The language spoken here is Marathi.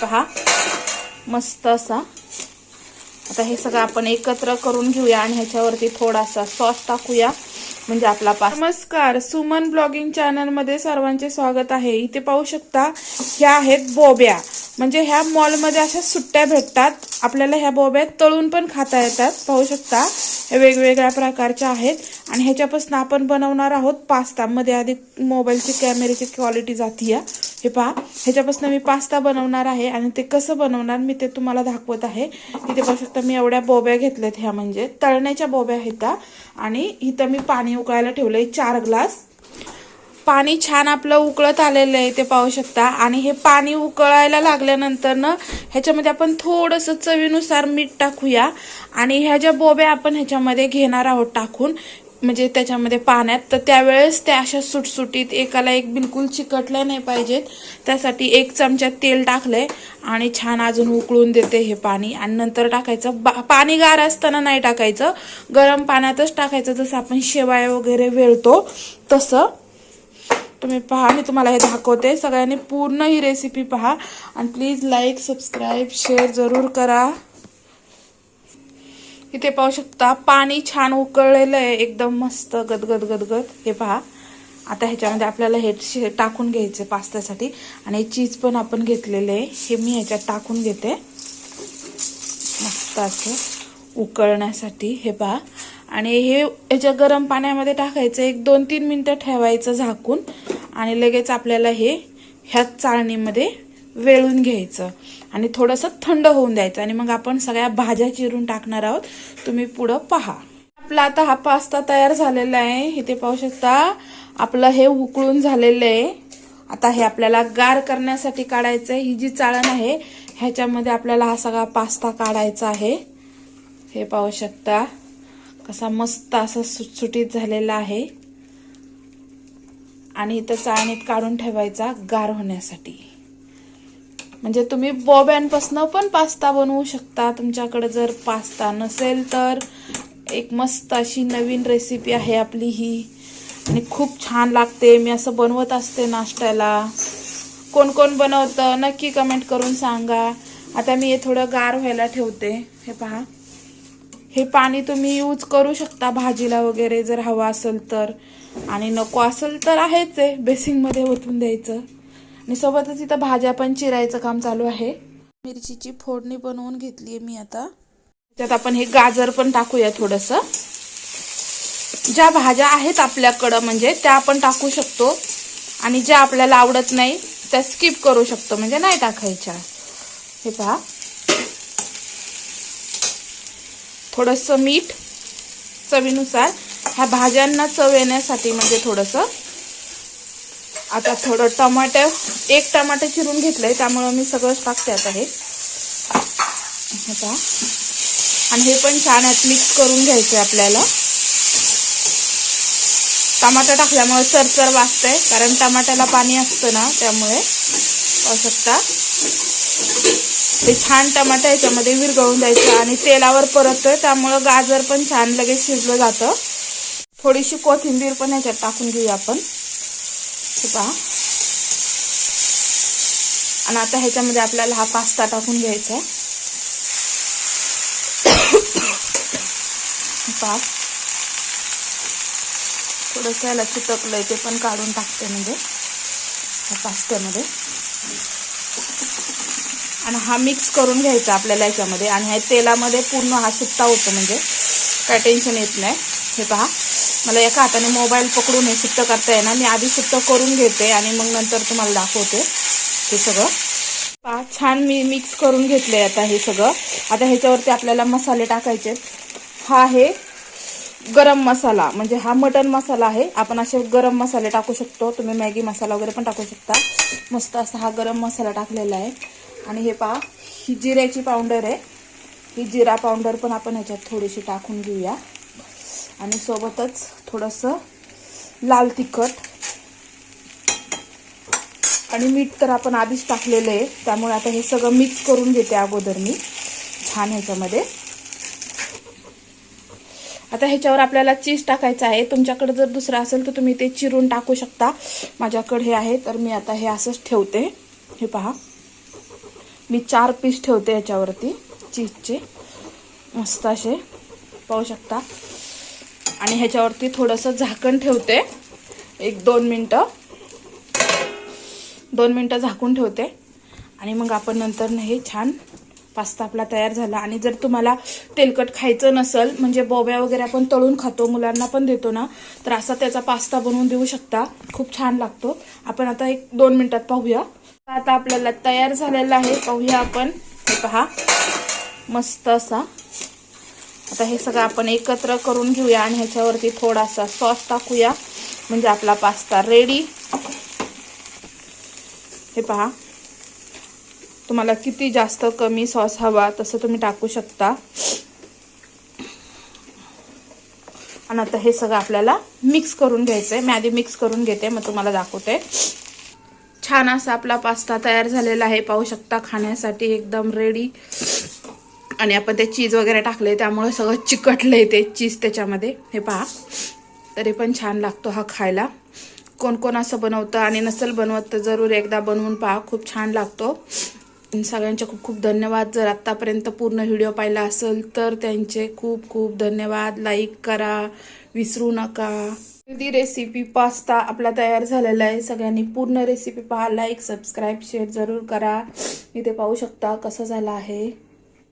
पहा. मस्त असा. आता हे सगळं आपण एकत्र करून घेऊया आणि ह्याच्यावरती थोडासा सॉस टाकूया. म्हणजे आपला पास नमस्कार. सुमन ब्लॉगिंग चॅनलमध्ये सर्वांचे स्वागत आहे. इथे पाहू शकता ह्या आहेत बोब्या. म्हणजे ह्या मॉलमध्ये अशा सुट्ट्या भेटतात. आपल्याला ह्या बोब्या तळून पण खाता येतात. पाहू शकता हे वेगवेगळ्या प्रकारच्या आहेत. आणि ह्याच्यापासून आपण बनवणार आहोत पास्ता. मध्ये आधी मोबाईलची कॅमेऱ्याची क्वालिटी जातीय. हे पहा ह्याच्यापासून मी पास्ता बनवणार आहे आणि ते कसं बनवणार मी ते तुम्हाला दाखवत आहे. इथे पाहू शकता मी एवढ्या बोब्या घेतल्यात ह्या म्हणजे. तळण्याच्या बोब्या आहेत आणि इथं मी पाणी उकळायला ठेवलंय चार ग्लास. पाणी छान आपलं उकळत आलेलं आहे ते पाहू शकता. आणि हे पाणी उकळायला लागल्यानंतर ना ह्याच्यामध्ये आपण थोडंसं चवीनुसार मीठ टाकूया. आणि ह्या ज्या बोब्या आपण ह्याच्यामध्ये घेणार आहोत टाकून म्हणजे त्याच्यामध्ये पाण्यात तर त्यावेळेस त्या अशा सुटसुटीत एकाला एक बिलकुल चिकटल्या नाही पाहिजेत. त्यासाठी एक चमचा तेल टाकलंय आणि छान अजून उकळून देते हे पाणी. आणि नंतर टाकायचं बा पाणी गार असताना नाही टाकायचं. गरम पाण्यातच टाकायचं जसं आपण शेवाया वगैरे वेळतो तसं. तुम्ही पहा मी तुम्हाला हे दाखवते. सगळ्यांनी पूर्ण ही रेसिपी पहा. आणि प्लीज लाईक सबस्क्राईब शेअर जरूर करा. इथे पाहू शकता पाणी छान उकळलेलं आहे. एकदम मस्त गदगद गदगद. हे पहा. आता ह्याच्यामध्ये आपल्याला हे शे टाकून घ्यायचे पास्त्यासाठी. आणि चीज पण आपण घेतलेले आहे. हे मी ह्याच्यात टाकून घेते. मस्त असं उकळण्यासाठी. हे पहा. आणि हे ह्याच्या गरम पाण्यामध्ये टाकायचं. एक दोन तीन मिनटं ठेवायचं झाकून. आणि लगेच आपल्याला हे ह्याच चाळणीमध्ये वेळून घ्यायचं. आणि थोडंसं थंड होऊन द्यायचं. आणि मग आपण सगळ्या भाज्या चिरून टाकणार आहोत. तुम्ही पुढं पहा. आपला आता हा पास्ता तयार झालेला आहे. इथे पाहू शकता आपलं हे उकळून झालेलं आहे. आता हे आपल्याला गार करण्यासाठी काढायचं आहे. ही जी चाळण आहे ह्याच्यामध्ये आपल्याला हा सगळा पास्ता काढायचा आहे. हे पाहू शकता कसा मस्त असा सुटसुटीत झालेला आहे. आणि इथं चाळणीत काढून ठेवायचा गार होण्यासाठी. म्हणजे तुम्ही बॉब्यांपासनं पण पास्ता बनवू शकता. तुमच्याकडे जर पास्ता नसेल तर एक मस्त अशी नवीन रेसिपी आहे आपली ही. आणि खूप छान लागते. मी असं बनवत असते नाश्त्याला. कोण कोण बनवतं नक्की कमेंट करून सांगा. आता मी हे थोडं गार व्हायला ठेवते. हे पहा. हे पाणी तुम्ही यूज करू शकता भाजीला वगैरे जर हवा असेल तर. आणि नको असेल तर आहेच आहे बेसिंगमध्ये ओतून द्यायचं. आणि सोबतच इथं भाज्या पण चिरायचं काम चालू आहे. मिरचीची फोडणी बनवून घेतली आहे मी आता. त्यात आपण हे गाजर पण टाकूया थोडंसं. ज्या भाज्या आहेत आपल्याकडं म्हणजे त्या आपण टाकू शकतो. आणि ज्या आपल्याला आवडत नाही त्या स्किप करू शकतो. म्हणजे नाही टाकायच्या. हे पहा. थोडंसं मीठ चवीनुसार. ह्या भाज्यांना चव येण्यासाठी म्हणजे थोडंसं. आता थोडं टमाटे एक टमाटे चिरून घेतलंय त्यामुळं मी सगळंच टाकते आता हे. आणि हे पण छान यात मिक्स करून घ्यायचं आहे आपल्याला. टमाटर टाकल्यामुळे चरचर वाजतंय कारण टमाट्याला पाणी असतं ना त्यामुळे. पाहू शकता. ते छान टमाटर याच्यामध्ये विरघळून द्यायचं आणि तेलावर परततोय त्यामुळं गाजर पण छान लगेच शिजलं जातं. थोडीशी कोथिंबीर पण ह्याच्यात टाकून घेऊया आपण. पहा. आणि आता ह्याच्यामध्ये आपल्याला हा पास्ता टाकून घ्यायचा आहे. पहा. थोडंसं याला चिटकलंय ते पण काढून टाकते म्हणजे. ह्या पास्त्यामध्ये. आणि हा मिक्स करून घ्यायचा आपल्याला याच्यामध्ये. आणि ह्या तेलामध्ये पूर्ण हा सुट्टा होतो म्हणजे काय टेन्शन येत नाही. हे पहा. मला एका हाताने मोबाईल पकडून हे सुट्ट करता येणार मी आधी सुट्ट करून घेते आणि मग नंतर तुम्हाला दाखवते हे सगळं. पहा छान मी मिक्स करून घेतले आता हे सगळं. आता ह्याच्यावरती आपल्याला मसाले टाकायचे. हा आहे गरम मसाला. म्हणजे हा मटन मसाला आहे. आपण असे गरम मसाले टाकू शकतो. तुम्ही मॅगी मसाला वगैरे पण टाकू शकता. मस्त असा हा गरम मसाला टाकलेला आहे. आणि हे पहा ही जिऱ्याची पावडर आहे. ही जिरा पावडर पण आपण ह्याच्यात थोडीशी टाकून घेऊया. आणि सोबतच थोडंसं लाल तिखट. आणि मीठ तर आपण आधीच टाकलेलं आहे त्यामुळे आता हे सगळं मिक्स करून घेते अगोदर मी छान ह्याच्यामध्ये. आता ह्याच्यावर आपल्याला चीज टाकायचं आहे. तुमच्याकडे जर दुसरं असेल तर तुम्ही ते चिरून टाकू शकता. माझ्याकडे हे आहे तर मी आता हे असंच ठेवते. हे पहा. मी चार पीस ठेवते याच्यावरती. चीजचे. मस्त असे. पाहू शकता. आणि ह्याच्यावरती थोडंसं झाकण ठेवते. एक दोन मिनटं. दोन मिनटं झाकून ठेवते. आणि मग आपण नंतर हे छान पास्ता आपला तयार झाला. आणि जर तुम्हाला तेलकट खायचं नसेल म्हणजे बोब्या वगैरे आपण तळून खातो मुलांना पण देतो ना तर असा त्याचा पास्ता बनवून देऊ शकता. खूप छान लागतो. आपण आता एक दोन मिनटात पाहूया. आता आपल्याला तयार झालेला आहे. पाहूया आपण. हे पहा. मस्त असा. आता हे सगळं आपण एकत्र करून घेऊया आणि ह्याच्यावरती थोडासा सॉस टाकूया. म्हणजे आपला पास्ता रेडी हे पहा. तुम्हाला किती जास्त कमी सॉस हवा तसं तुम्ही टाकू शकता. आणि आता हे सगळं आपल्याला मिक्स करून घ्यायचं आहे मी आधी मिक्स करून घेते मग तुम्हाला दाखवते. छान असा आपला पास्ता तयार झालेला आहे. पाहू शकता खाण्यासाठी एकदम रेडी आणि आपण ते चीज वगैरे टाकले त्यामुळे सगळं चिकटलंय ते चीज त्याच्यामध्ये. हे पहा. तरी पण छान लागतो हा खायला. कोण कोण असं बनवतं आणि नसेल बनवत तर जरूर एकदा बनवून पहा. खूप छान लागतो. सगळ्यांचे खूप खूप धन्यवाद. जर आत्तापर्यंत पूर्ण व्हिडिओ पाहिला असेल तर त्यांचे खूप खूप धन्यवाद. लाईक करा विसरू नका. हेल्दी रेसिपी पास्ता आपला तयार झालेला आहे. सगळ्यांनी पूर्ण रेसिपी पहा. लाईक सबस्क्राईब शेअर जरूर करा. इथे पाहू शकता कसं झालं आहे.